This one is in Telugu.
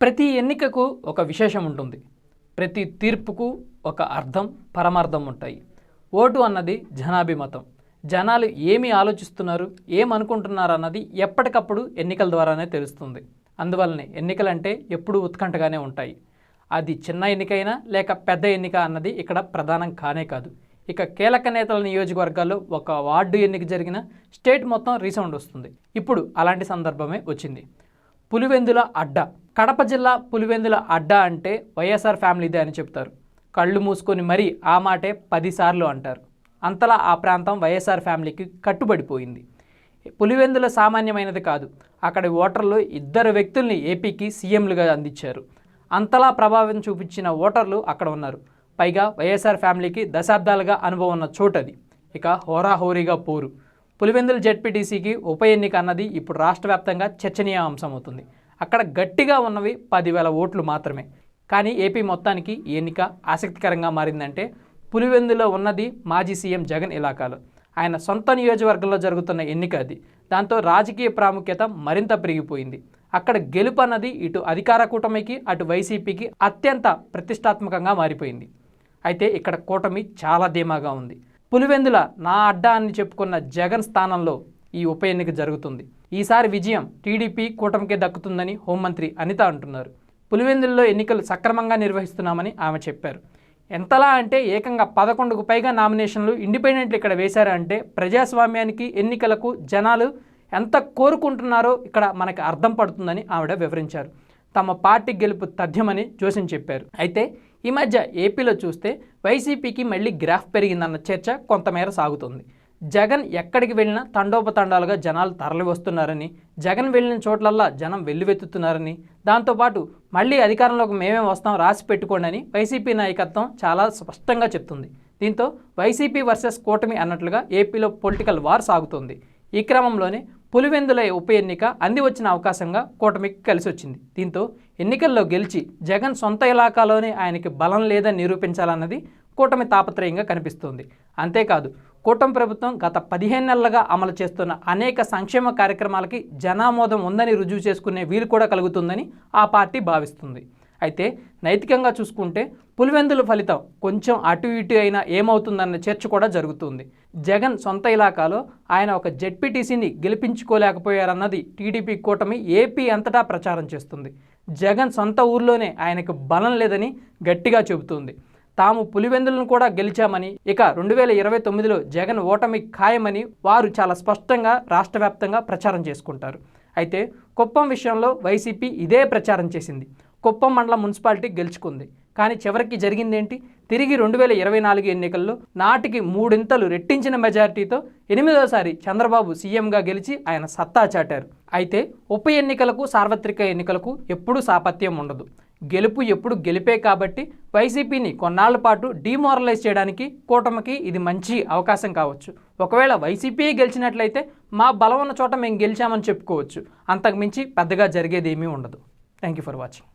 ప్రతి ఎన్నికకు ఒక విశేషం ఉంటుంది. ప్రతి తీర్పుకు ఒక అర్థం పరమార్థం ఉంటాయి. ఓటు అన్నది జనాభిమతం. జనాలు ఏమి ఆలోచిస్తున్నారు ఏమనుకుంటున్నారు అన్నది ఎప్పటికప్పుడు ఎన్నికల ద్వారానే తెలుస్తుంది. అందువల్లనే ఎన్నికలంటే ఎప్పుడూ ఉత్కంఠగానే ఉంటాయి. అది చిన్న ఎన్నికైనా లేక పెద్ద ఎన్నిక అన్నది ఇక్కడ ప్రధానం కానే కాదు. ఇక కీలక నేతల నియోజకవర్గాల్లో ఒక వార్డు ఎన్నిక జరిగిన స్టేట్ మొత్తం రీసౌండ్ వస్తుంది. ఇప్పుడు అలాంటి సందర్భమే వచ్చింది. పులివెందుల అడ్డ. కడప జిల్లా పులివెందుల అడ్డా అంటే వైఎస్ఆర్ ఫ్యామిలీదే అని చెప్తారు. కళ్ళు మూసుకొని మరీ ఆ మాటే పదిసార్లు అంటారు. అంతలా ఆ ప్రాంతం వైఎస్ఆర్ ఫ్యామిలీకి కట్టుబడిపోయింది. పులివెందుల సామాన్యమైనది కాదు. అక్కడి ఓటర్లు ఇద్దరు వ్యక్తుల్ని ఏపీకి సీఎంలుగా అందించారు. అంతలా ప్రభావం చూపించిన ఓటర్లు అక్కడ ఉన్నారు. పైగా వైఎస్ఆర్ ఫ్యామిలీకి దశాబ్దాలుగా అనుభవం ఉన్న చోటది. ఇక హోరాహోరీగా పోరు. పులివెందుల జెడ్పీటీసీకి ఉప ఎన్నిక అన్నది ఇప్పుడు రాష్ట్ర వ్యాప్తంగా చర్చనీయ అంశం అవుతుంది అక్కడ గట్టిగా ఉన్నవి పదివేల ఓట్లు మాత్రమే. కానీ ఏపీ మొత్తానికి ఈ ఎన్నిక ఆసక్తికరంగా మారిందంటే పులివెందులో ఉన్నది మాజీ సీఎం జగన్ ఇలాకాలో. ఆయన సొంత నియోజకవర్గంలో జరుగుతున్న ఎన్నిక అది. దాంతో రాజకీయ ప్రాముఖ్యత మరింత పెరిగిపోయింది. అక్కడ గెలుపు అన్నది ఇటు అధికార కూటమికి అటు వైసీపీకి అత్యంత ప్రతిష్టాత్మకంగా మారిపోయింది. అయితే ఇక్కడ కూటమి చాలా ధీమాగా ఉంది. పులివెందుల నా అడ్డా అని చెప్పుకున్న జగన్ స్థానంలో ఈ ఉప ఎన్నిక జరుగుతుంది. ఈసారి విజయం టీడీపీ కూటమికే దక్కుతుందని హోంమంత్రి అనిత అంటున్నారు. పులివెందుల్లో ఎన్నికలు సక్రమంగా నిర్వహిస్తున్నామని ఆమె చెప్పారు. ఎంతలా అంటే ఏకంగా పదకొండుకు పైగా నామినేషన్లు ఇండిపెండెంట్లు ఇక్కడ వేశారంటే ప్రజాస్వామ్యానికి ఎన్నికలకు జనాలు ఎంత కోరుకుంటున్నారో ఇక్కడ మనకు అర్థం పడుతుందని ఆవిడ వివరించారు. తమ పార్టీ గెలుపు తథ్యమని జోసిన్ చెప్పారు. అయితే ఈ మధ్య ఏపీలో చూస్తే వైసీపీకి మళ్ళీ గ్రాఫ్ పెరిగిందన్న చర్చ కొంతమేర సాగుతుంది. జగన్ ఎక్కడికి వెళ్ళినా తండోపతండాలుగా జనాలు తరలి వస్తున్నారని జగన్ వెళ్ళిన చోట్లల్లా జనం వెల్లువెత్తుతున్నారని దాంతోపాటు మళ్ళీ అధికారంలోకి మేమే వస్తాం రాసి పెట్టుకోండి అని వైసీపీ నాయకత్వం చాలా స్పష్టంగా చెప్తుంది. దీంతో వైసీపీ వర్సెస్ కూటమి అన్నట్లుగా ఏపీలో పొలిటికల్ వార్ సాగుతోంది. ఈ క్రమంలోనే పులివెందుల ఉప ఎన్నిక అంది వచ్చిన అవకాశంగా కూటమికి కలిసి వచ్చింది. దీంతో ఎన్నికల్లో గెలిచి జగన్ సొంత ఇలాకాలోనే ఆయనకి బలం లేదని నిరూపించాలన్నది కూటమి తాపత్రయంగా కనిపిస్తోంది. అంతేకాదు కూటమి ప్రభుత్వం గత పదిహేను నెలలుగా అమలు చేస్తున్న అనేక సంక్షేమ కార్యక్రమాలకి జనామోదం ఉందని రుజువు చేసుకునే వీలు కూడా కలుగుతుందని ఆ పార్టీ భావిస్తుంది. అయితే నైతికంగా చూసుకుంటే పులివెందుల ఫలితం కొంచెం అటు ఇటు అయినా ఏమవుతుందన్న చర్చ కూడా జరుగుతుంది. జగన్ సొంత ఇలాకాలో ఆయన ఒక జెడ్పీటీసీని గెలిపించుకోలేకపోయారన్నది టీడీపీ కూటమి ఏపీ అంతటా ప్రచారం చేస్తుంది. జగన్ సొంత ఊర్లోనే ఆయనకు బలం లేదని గట్టిగా చెబుతుంది. తాము పులివెందులను కూడా గెలిచామని ఇక రెండు వేల ఇరవై తొమ్మిదిలో జగన్ ఓటమి ఖాయమని వారు చాలా స్పష్టంగా రాష్ట్ర వ్యాప్తంగా ప్రచారం చేసుకుంటారు. అయితే కుప్పం విషయంలో వైసీపీ ఇదే ప్రచారం చేసింది. కుప్పం మండల మున్సిపాలిటీ గెలుచుకుంది. కానీ చివరికి జరిగిందేంటి? తిరిగి రెండు వేల ఇరవై నాలుగు ఎన్నికల్లో నాటికి మూడింతలు రెట్టించిన మెజారిటీతో ఎనిమిదోసారి చంద్రబాబు సీఎంగా గెలిచి ఆయన సత్తా చాటారు. అయితే ఉప ఎన్నికలకు సార్వత్రిక ఎన్నికలకు ఎప్పుడూ సాపత్యం ఉండదు. గెలుపు ఎప్పుడు గెలిపే కాబట్టి వైసీపీని కొన్నాళ్ళ పాటు డీమోరలైజ్ చేయడానికి కూటమికి ఇది మంచి అవకాశం కావచ్చు. ఒకవేళ వైసీపీ గెలిచినట్లయితే మా బలం ఉన్న చోట మేము గెలిచామని చెప్పుకోవచ్చు. అంతకుమించి పెద్దగా జరిగేది ఏమీ ఉండదు. Thank you for watching